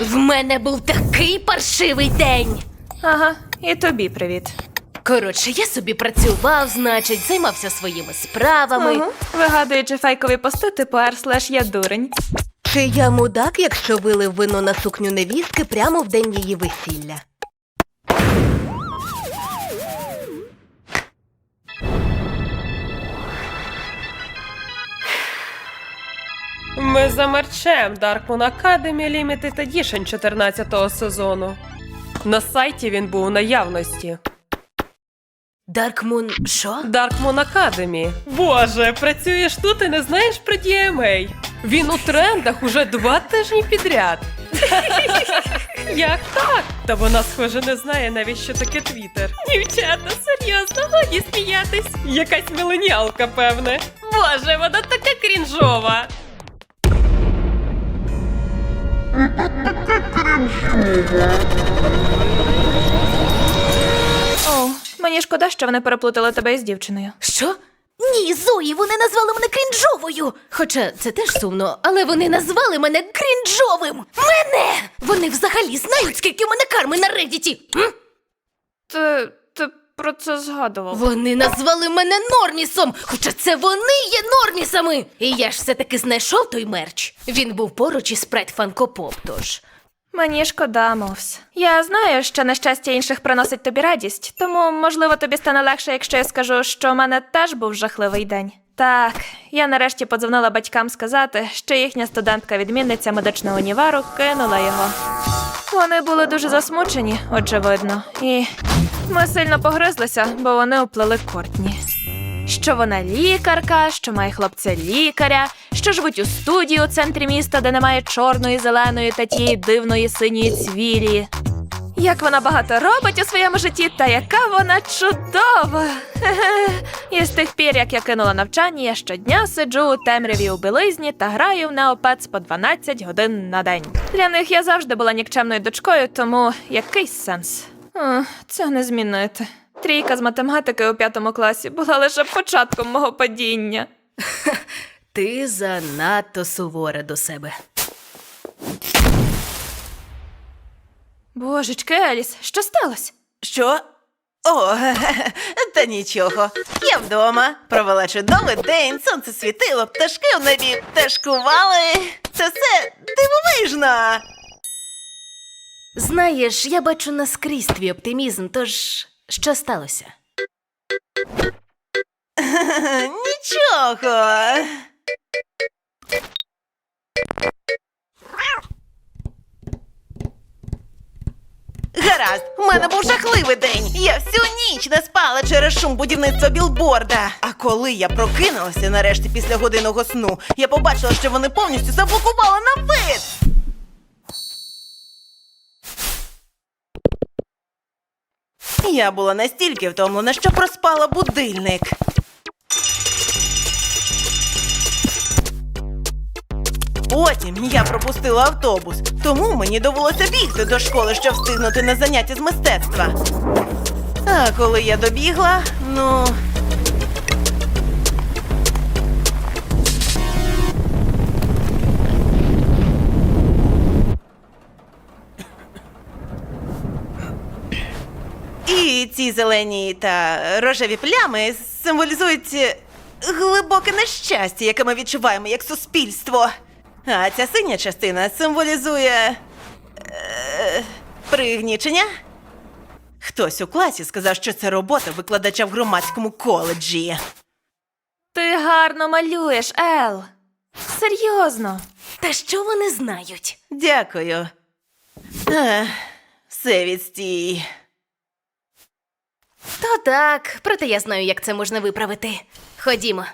В мене був такий паршивий день. Ага, і тобі привіт. Коротше, я собі працював, значить, займався своїми справами. Угу. Вигадуючи фейкові пости, типу R/slash я дурень. Чи я мудак, якщо вилив вино на сукню невістки прямо в день її весілля? Ми за мерчем Dark Moon Academy Limited Edition 14 сезону. На сайті він був у наявності. Даркмун, що? Dark Moon Academy. Боже, працюєш тут і не знаєш про DMA. Він у трендах уже два тижні підряд. Як так? Та вона, схоже, не знає навіть, що таке Твіттер. Дівчата, серйозно, годі сміятись. Якась міленіалка, певне. Боже, вона така крінжова. О, мені шкода, що вони переплутали тебе із дівчиною. Що? Ні, Зої, вони назвали мене крінжовою. Хоча це теж сумно, але вони назвали мене крінжовим. Мене! Вони взагалі знають, скільки в мене карми на редіті. М? Ти про це згадував. Вони назвали мене Нормісом, хоча це вони є Нормісами. І я ж все-таки знайшов той мерч. Він був поруч із Прайд Фанкопоп, тож. Мені шкода, Мовс. Я знаю, що нещастя інших приносить тобі радість, тому, можливо, тобі стане легше, якщо я скажу, що у мене теж був жахливий день. Так, я нарешті подзвонила батькам сказати, що їхня студентка-відмінниця медичного універу кинула його. Вони були дуже засмучені, очевидно, і ми сильно погризлися, бо вони оплели Кортні. Що вона лікарка, що має хлопця лікаря, що живуть у студії у центрі міста, де немає чорної, зеленої та тієї дивної синьої цвілі. Як вона багато робить у своєму житті, та яка вона чудова! І з тих пір, як я кинула навчання, я щодня сиджу у темряві у білизні та граю в неопец по 12 годин на день. Для них я завжди була нікчемною дочкою, тому якийсь сенс. О, це не змінити. Трійка з математики у п'ятому класі була лише початком мого падіння. Ти занадто сувора до себе. Божечки, Еліс, що сталося? Що? О, та нічого. Я вдома провела чудовий день, сонце світило, пташки в небі пташкували. Це все дивовижно. Знаєш, я бачу наскрізь твій оптимізм, тож що сталося? Нічого. Гаразд, у мене був жахливий день. Я всю ніч не спала через шум будівництва білборда. А коли я прокинулася нарешті після годинного сну, я побачила, що вони повністю заблокували на вид. Я була настільки втомлена, що проспала будильник. Потім я пропустила автобус, тому мені довелося бігти до школи, щоб встигнути на заняття з мистецтва. А коли я добігла, ну. Ці зелені та рожеві плями символізують е, глибоке нещастя, яке ми відчуваємо як суспільство. А ця синя частина символізує. Е, пригнічення. Хтось у класі сказав, що це робота викладача в громадському коледжі. Ти гарно малюєш, Ел. Серйозно. Та що вони знають? Дякую. Ех, все відстій. То так, проте я знаю, як це можна виправити. Ходімо.